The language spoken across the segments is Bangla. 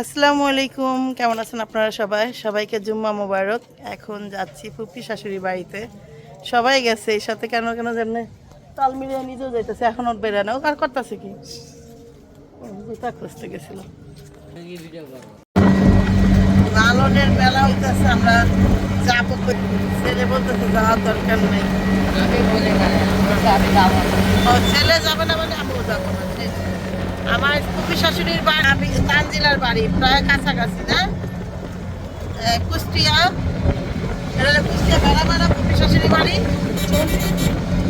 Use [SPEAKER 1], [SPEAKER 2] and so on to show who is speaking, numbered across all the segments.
[SPEAKER 1] আসসালামু আলাইকুম, কেমন আছেন আপনারা সবাই? সবাইকে জুম্মা মোবারক। এখন যাচ্ছি ফুপি শাশুড়ি বাড়িতে। সবাই গেছে, এই সাথে কেন কেন যেমনি তাল মিলিয়ে নিজেও যাইতেছে, এখন ওর বেড়ে না। ও আর করতেছে কি? জুতা খুঁজতে গেছিল। লালনের মেলা হইতেছে, আমরা যাব। ছেলে বলতেছে যাওয়ার দরকার নেই। ছেলে যাবে না মানে আমিও যাব না। আমার ফুপি শাশুড়ির বাড়ি তানজিলার বাড়ি, প্রায় কাছাকাছি, না? কুষ্টিয়া। এটা কুষ্টিয়া বেড়া বেড়া ফুপি শাশুড়ির বাড়ি।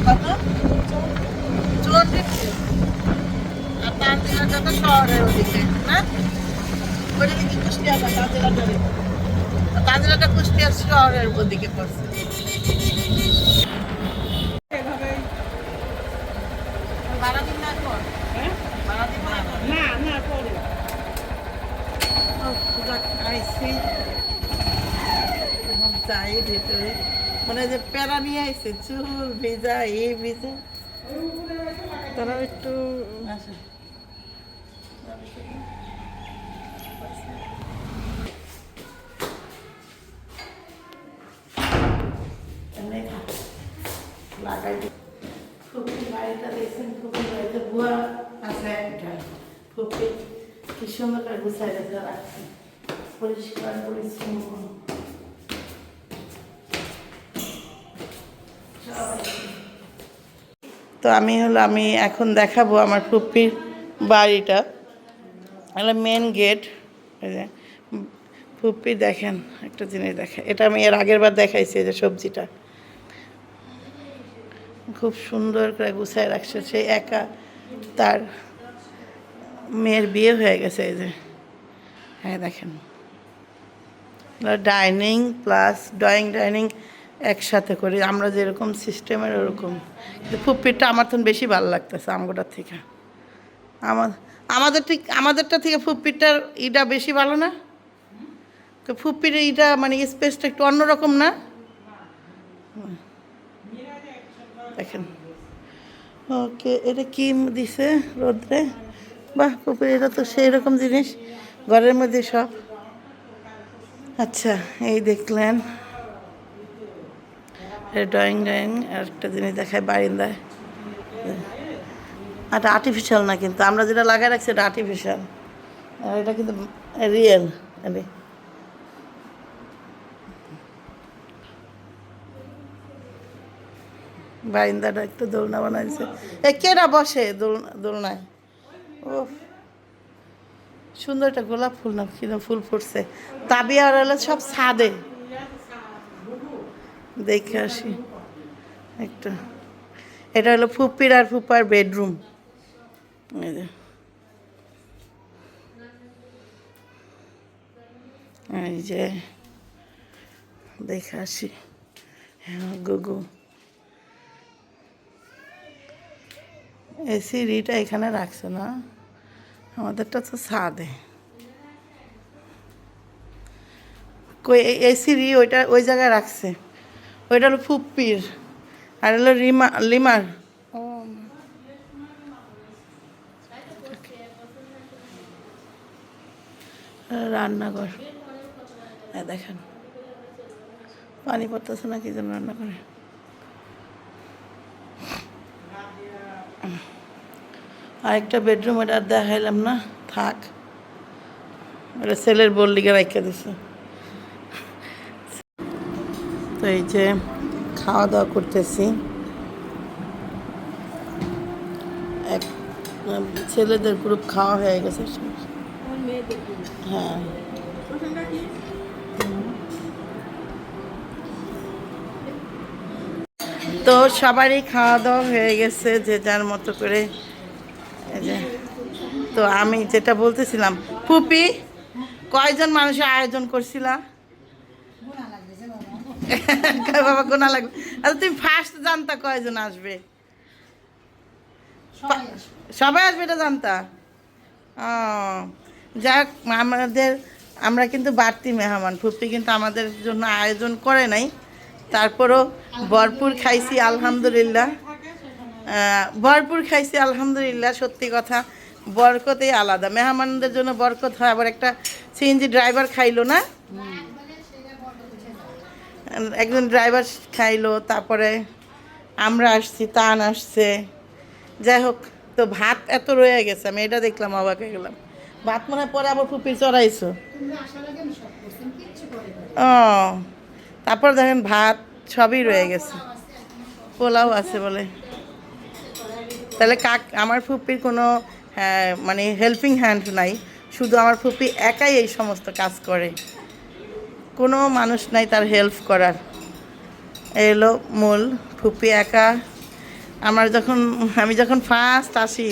[SPEAKER 1] কত? আর তানজিলাটা তো শহরের ওদিকে, না? ওইদিকে কি কুষ্টিয়া না তানজিলাটা তানজিলাটা কুষ্টিয়া শহরের ওদিকে পড়ছে ভাড়া দিন না এখন ভাড়া দিন না এখন
[SPEAKER 2] না না পরে
[SPEAKER 1] আইসি এখন যাই ভেতরে। মানে যে প্যারা নিয়ে আইছে চুল ভিজা এ ভিজা।
[SPEAKER 2] তারা একটু
[SPEAKER 1] লাগাই দিই বাড়িটা দেখছেন ফুপি বাড়িতে বুয়া আছে। একটা ফুপি কি সুন্দর করে গুছাই রাখছে। তো আমি হলো, আমি এখন দেখাবো আমার ফুপির বাড়িটা। এটা মেন গেট ফুপি দেখেন, একটা জিনিস দেখে। এটা আমি এর আগের বার দেখাইছি যে সবজিটা। খুব সুন্দর করে গুছায় রাখছে। সে একা তার মেয়ের বিয়ে হয়ে গেছে, এই যে। হ্যাঁ দেখেন। ডাইনিং প্লাস ড্রয়িং ডাইনিং একসাথে করি। আমরা যেরকম সিস্টেমের ওরকম। কিন্তু ফুপিরটা আমার তো বেশি ভালো লাগতেছে আমগোটার থেকে। আমার, আমাদের ঠিক, আমাদেরটা থেকে ফুপিরটার ইটা বেশি ভালো না? তো ফুপির ইটা মানে স্পেসটা একটু অন্যরকম না? দেখেন। ওকে, এটা কি দিছে রোদ্রে? বাহ পুকুর এটা তো সেই রকম জিনিস। ঘরের মধ্যে সব। আচ্ছা এই দেখলেন। ড্রয়িং ড্রয়িং একটা জিনিস দেখায়, বারিন্দায়। এটা আর্টিফিশিয়াল না কিন্তু, আমরা যেটা লাগাই রাখছি এটা আর্টিফিশিয়াল আর এটা কিন্তু রিয়েল আরে বারিন্দাটা একটু দোলনা বানাইছে। এ কেরা বসে দোলনা দোলনায়? ও সুন্দর একটা গোলাপ ফুল না কিরম ফুল ফুটছে। তাবিয়া আর সব ছাদে। দেখে আসি। একটা। এটা হলো ফুপির আর ফুপার বেডরুম। এই যে। দেখে আসি। হ্যাঁ গুগু। এসি রিটা এখানে রাখছে না। আমাদেরটা তো ছাদে। কই এসি রি ওইটা ওই জায়গায় রাখছে। ওইটা হলো ফুপ্পির আর হলো রিমা লিমার রান্নাঘর। হ্যাঁ দেখেন পানি পড়তেছে না কি জন্য রান্না করে আরেকটা বেডরুম এটা আর দেখাইলাম না, থাক। ছেলের বল লিগে রেখে দিছে। তো এই যে খাওয়া দাওয়া করতেছি। এক ছেলেদের গ্রুপ খাওয়া হয়ে গেছে। হ্যাঁ। তো সবারই খাওয়া দাওয়া হয়ে গেছে, যে যার মতো করে যে তো আমি যেটা বলতেছিলাম ফুপি কয়জন মানুষের আয়োজন করছিলা? কয় বাবা গোনা লাগবে? আচ্ছা তুমি ফার্স্ট জানতা কয়জন আসবে? সবাই আসবে। এটা জানতা? যাক আমাদের আমরা কিন্তু বাড়তি মেহমান। ফুপি কিন্তু আমাদের জন্য আয়োজন করে নাই। তারপরও ভরপুর খাইছি আলহামদুলিল্লাহ। ভরপুর খাইছি, আলহামদুলিল্লাহ, সত্যি কথা। বরকতেই আলাদা। মেহমানদের জন্য বরকত হয়, আবার একটা সিএনজি ড্রাইভার খাইলো না? একজন ড্রাইভার খাইলো, তারপরে আমরা আসছি, তান আসছে। যাই হোক, তো ভাত এত রয়ে গেছে, আমি এটা দেখলাম, অবাক হয়ে গেলাম। ভাত মনে পরে আবার ফুপি চড়াইছো ও, তারপর দেখেন ভাত সবই রয়ে গেছে। পোলাও আছে বলে। তাহলে কাক আমার ফুপির কোনো হ্যাঁ, মানে হেল্পিং হ্যান্ড নাই। শুধু আমার ফুপি একাই এই সমস্ত কাজ করে। কোনো মানুষ নাই তার হেল্প করার। এই হলো মূল ফুপি একা। আমার যখন আমি যখন ফার্স্ট আসি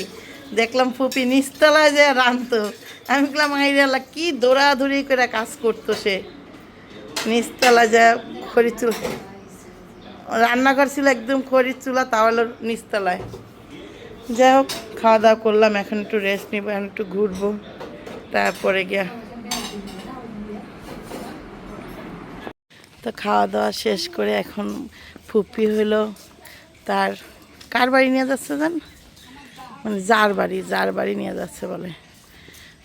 [SPEAKER 1] দেখলাম ফুপি নিচতলায় যে রাঁধতো। আমি বললাম আইরিয়াল্লা কি দৌড়াদৌড়ি করে কাজ করতো সে? নিচতলায় যা খড়ি চুলা রান্নাঘর ছিল একদম খড়ির চুলা তাহলে নিচতলায়। যাই হোক, খাওয়া দাওয়া করলাম, এখন একটু রেস্ট নিব, এখন একটু ঘুরবো। তারপরে গিয়া। তো খাওয়া দাওয়া শেষ করে এখন ফুপি হলো তার, কার বাড়ি নিয়ে যাচ্ছে জান? মানে যার বাড়ি যার বাড়ি নিয়ে যাচ্ছে বলে।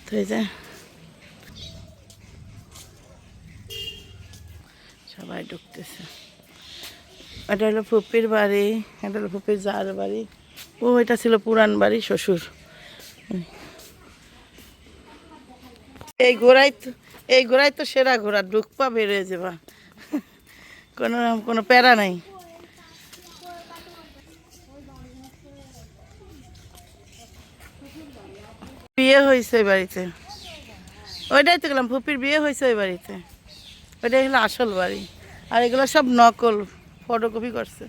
[SPEAKER 1] তো এই যে, সবাই ঢুকতেছে। এটা হলো ফুপির বাড়ি, এটা হলো ফুপির যার বাড়ি। ও, এটা ছিল পুরান বাড়ি, শ্বশুর। এই ঘোড়াই তো এই ঘোড়াই তো সেরা ঘোড়া ঢুকপা বেরোয় যাবা। কোনো কোনো প্যারা নাই। বিয়ে হয়েছে ওই বাড়িতে। ওইটাই তো গেলাম, ফুপির বিয়ে হয়েছে ওই বাড়িতে। ওইটাই হলো আসল বাড়ি। আর এগুলো সব নকল ফটোকপি করছে।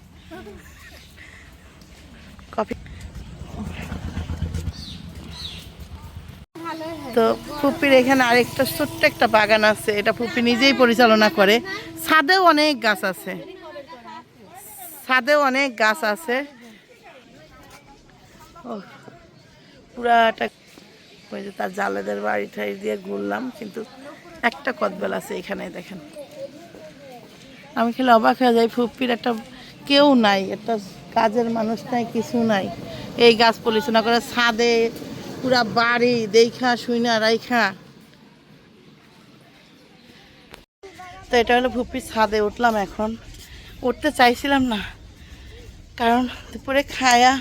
[SPEAKER 1] কপি তো ফুপির এখানে আরেকটা ছোট্ট একটা বাগান আছে এটা ফুপি নিজেই পরিচালনা করে। ছাদেও অনেক গাছ আছে। ছাদেও অনেক গাছ আছে। ও পুরাটা ওই যে তার জালেদের বাড়ি ঠাড়ি দিয়ে ঘুরলাম কিন্তু একটা কদবেল আছে এখানে দেখেন। আমি খেলে অবাক হয়ে যাই ফুপির একটা কেউ নাই একটা কাজের মানুষ নাই, কিছু নাই। এই গাছ পরিচালনা করে ছাদে পুরা বাড়ি দেখা শুইনা, রাইখা। তো এটা হলো ফুপির ছাদে উঠলাম এখন। উঠতে চাইছিলাম না, কারণ দুপুরে খায়া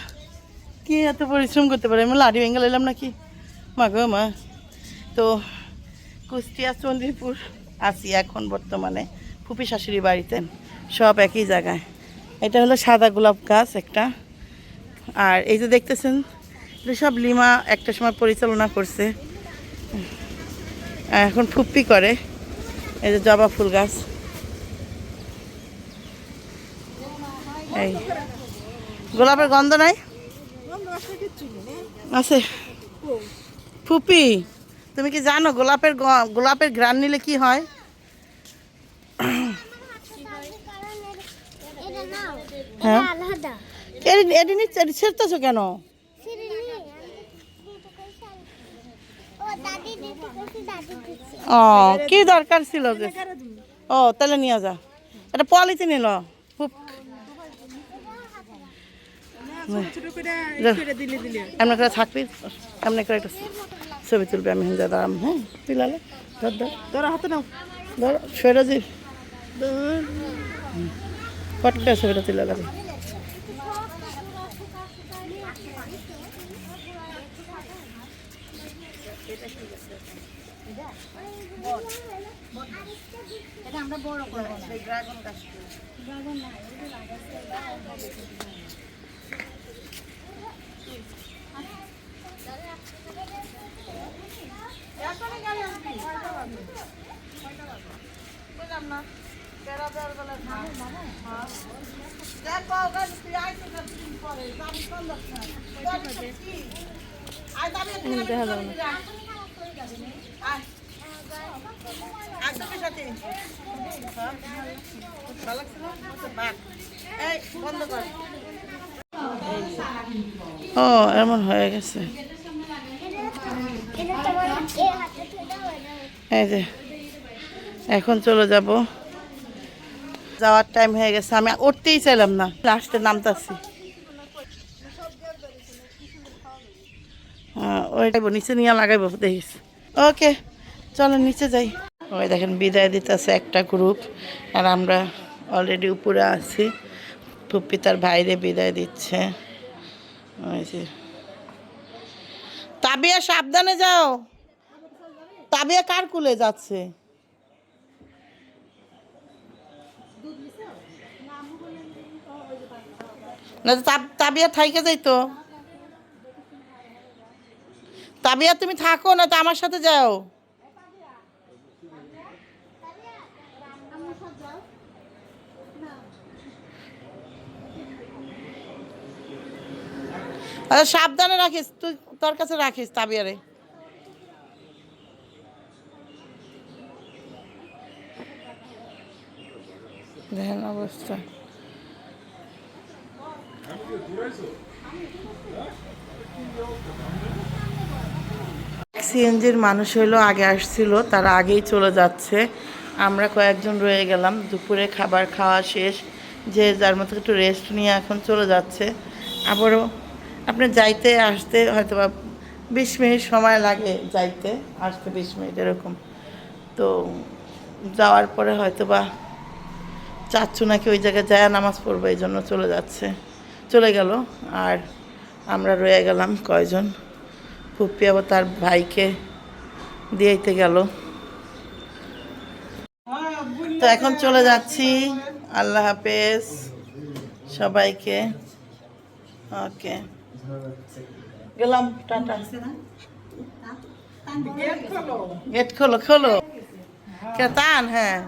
[SPEAKER 1] কি এত পরিশ্রম করতে পারে? আমি লাড়ি ভেঙে এলাম নাকি? মা গো, মা। তো কুষ্টিয়া চন্দ্রীপুর আছি এখন বর্তমানে। ফুপি শাশুড়ি বাড়িতে, সব একই জায়গায়। এটা হলো সাদা গোলাপ গাছ একটা। আর এই যে দেখতেছেন সব লিমা একটা সময় পরিচালনা করছে। এখন ফুপ্পি করে, এই যে জবা ফুল গাছ। এই, গোলাপের গন্ধ নাই? আছে। ফুপি তুমি কি জানো গোলাপের গোলাপের ঘ্রাণ নিলে কি হয়
[SPEAKER 3] এটা নাও
[SPEAKER 1] হ্যাঁ।
[SPEAKER 3] এটা
[SPEAKER 1] নিচ্ছে ছেড়তেছো কেন?
[SPEAKER 3] ও
[SPEAKER 1] কি দরকার ছিল যে? ও তাহলে নিয়ে যা। এটা পলিথিন নিল। খুব যা। এমনি করে থাকবি এমনি করে একটা ছবি তুলবে আমি হিন্দা দাঁড়াম হ্যাঁ পিলালে ধর ধর।
[SPEAKER 2] ধরো হাতে নাও।
[SPEAKER 1] ধর। সৈরাজি পটকা ছবিটা তুলে গেল
[SPEAKER 2] দেখা
[SPEAKER 1] ও এমন হয়ে গেছে। এই যে এখন চলে যাব। যাওয়ার টাইম হয়ে গেছে আমি উঠতেই চাইলাম না। লাস্টে নামতাছি। হ্যাঁ, ওইটাইব নিচে নিয়ে লাগাইব দেখিস। ওকে চলো নিচে যাই। ওই দেখেন বিদায় দিতেছে একটা গ্রুপ আর আমরা অলরেডি উপরে আছি। ফুপ্পি তার ভাইরে বিদায় দিচ্ছে। ওই যে। তাবিয়া সাবধানে যাও। তাবিয়া কার কুলে যাচ্ছে? না তাবিয়া থাইকে যাই তো তাবিয়া তুমি থাকো না, তো আমার সাথে যাও। আচ্ছা সাবধানে রাখিস, তুই তোর কাছে রাখিস তাবিয়ারে। দেখেন অবস্থা। সিএনজির মানুষ হলো আগে আসছিল, তারা আগেই চলে যাচ্ছে। আমরা কয়েকজন রয়ে গেলাম, দুপুরে খাবার খাওয়া শেষ, যে যার মতো একটু রেস্ট নিয়ে এখন চলে যাচ্ছে। আবারও আপনি যাইতে আসতে হয়তো বা বিশ মিনিট সময় লাগে যাইতে, আসতে বিশ মিনিট এরকম। তো যাওয়ার পরে হয়তো বা চাচ্ছু নাকি ওই জায়গায় যায়, নামাজ পড়বে, এই জন্য চলে যাচ্ছে। চলে গেল, আর আমরা রয়ে গেলাম কয়জন? পুপ্পি আবার তার ভাইকে দিয়েতে গেল। তো এখন চলে যাচ্ছি। আল্লাহ হাফেজ। সবাইকে। ওকে। গেলাম, টাটা। গেট খোলো খোলো। কে, তান হ্যাঁ।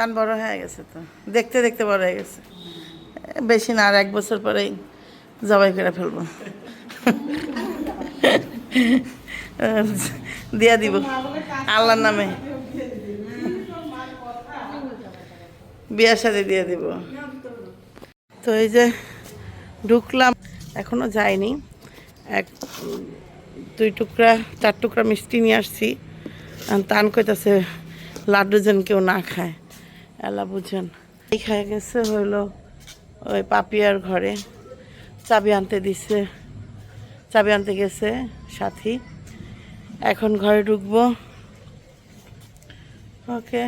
[SPEAKER 1] তান বড় হয়ে গেছে তো। দেখতে দেখতে বড় হয়ে গেছে। বেশি না, আর এক বছর পরেই জবাই করে ফেলব। দিয়া দিব। আল্লাহর নামে। বিয়ার সাথে দিয়ে দিব। তো এই যে ঢুকলাম, এখনও যাইনি। এক, দুই টুকরা, চার টুকরা মিষ্টি নিয়ে আসছি। তান কইতাছে, লাড্ডু যেন কেউ না খায়। এলা বুঝেন। খায় গেছে হইল ওই পাপিয়ার ঘরে। চাবি আনতে দিছে। চাবি আনতে গেছে সাথী। এখন ঘরে ঢুকবো। ওকে।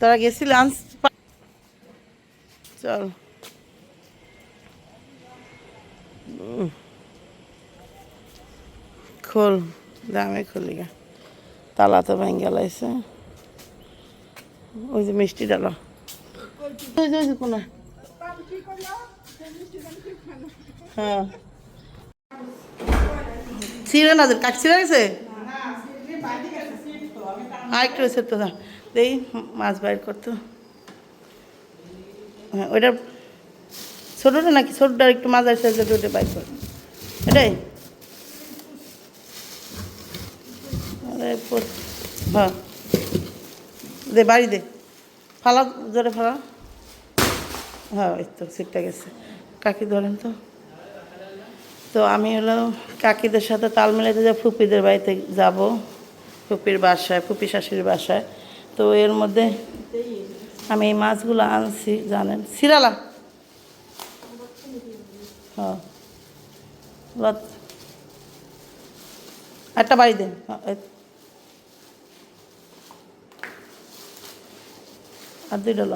[SPEAKER 1] তারা গেছিল চল। খোল, দামে খুলি গা তালা তো ভেঙে লাইছে ওই যে মিষ্টি ডালো। কোনা। হ্যাঁ। ছিঁড়ে না কাঠ ছিঁড়ে গেছে? আর একটু রয়েছে তো দেই, মাছ বাইর করতো। হ্যাঁ ওইটা ছোটোটা নাকি? ছোটোটা একটু মাঝার সাইজের ওইটা বাইর কর। এটাই? হ্যাঁ। দে, বাড়ি দে। ফালা জোরে ফালা হ্যাঁ ওই তো সিটটা গেছে। কাকি ধরেন তো। তো আমি হলো কাকিদের সাথে তাল মিলাইতে যাব, ফুপিদের বাড়িতে যাব, ফুপির বাসায়, ফুপি শাশুড়ির বাসায়। তো এর মধ্যে আমি এই মাছগুলো আনছি, জানেন। সিরালা হ্যাঁ। একটা বাড়ি দেন হ্যাঁ, এই- আর দুইটা ল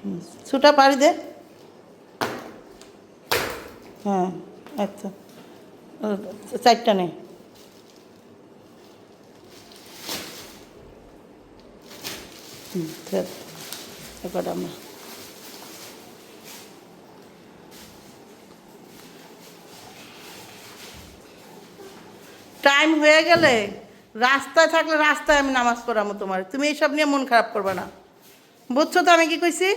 [SPEAKER 1] হুম, ছুটা পাড়ি দে। হ্যাঁ আচ্ছা চারটা নেই এবার আমরা। টাইম হয়ে গেলে রাস্তায় থাকলে রাস্তায় আমি নামাজ পড়াবো তোমার। তুমি এইসব নিয়ে মন খারাপ করবে না। বুঝছ তো আমি কি কইছি?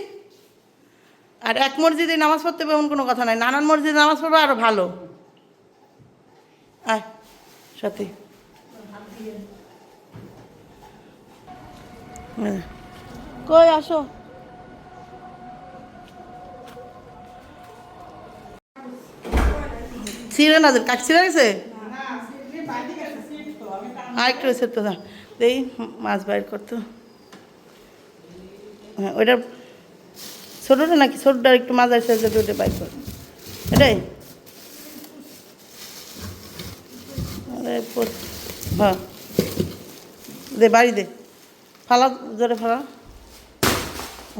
[SPEAKER 1] আর এক মসজিদে নামাজ পড়তে হবে এমন কোনো কথা নাই। নানান মসজিদে নামাজ পড়বে আরও ভালো। আয়, সাথী। হ্যাঁ। কই আসো? ছিঁড়ে না কাঠ ছিঁড়ে গেছে? আর একটু রয়েছে তো দেই, মাছ বাইর করতো। হ্যাঁ ওইটা ছোটোটা নাকি? ছোটোটা একটু মাজার সাইজে দুটো বাইক কর। এটাই? হ্যাঁ। দে, বাড়ি দে। ফালা, জোরে ফালা।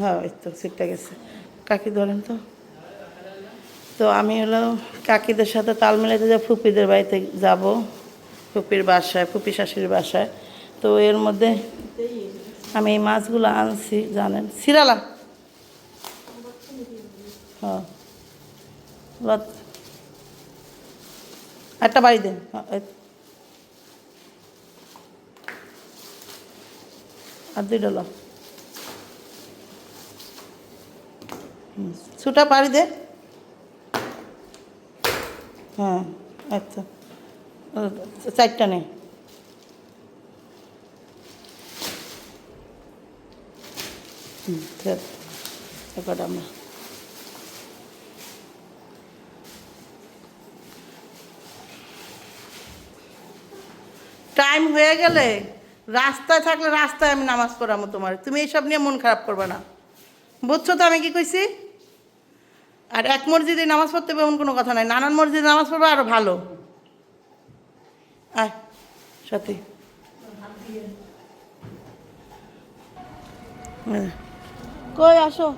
[SPEAKER 1] হ্যাঁ এই তো, সিটটা গেছে। কাকি ধরেন তো। তো আমি হলো কাকিদের সাথে তাল মিলাইতে যাব, ফুপিদের বাড়িতে যাব। ফুপির বাসায় ফুপি শাশুড়ির বাসায়। তো এর মধ্যে আমি এই মাছগুলো আনছি জানেন? সিরালা হ্যাঁ। একটা বাড়ি দেন। হ্যাঁ, আর দুই লো। হুম, ছুটা পাড়ি দে। হ্যাঁ আচ্ছা। চারটা নেই। টাইম হয়ে গেলে রাস্তায় থাকলে রাস্তায় আমি নামাজ পড়াবো তোমার। তুমি এইসব নিয়ে মন খারাপ করবে না। বুঝছ তো আমি কি কইছি? আর এক মসজিদে নামাজ পড়তে হবে এমন কোনো কথা নাই। নানান মসজিদে নামাজ পড়বে আরও ভালো। সাথী। কই আসো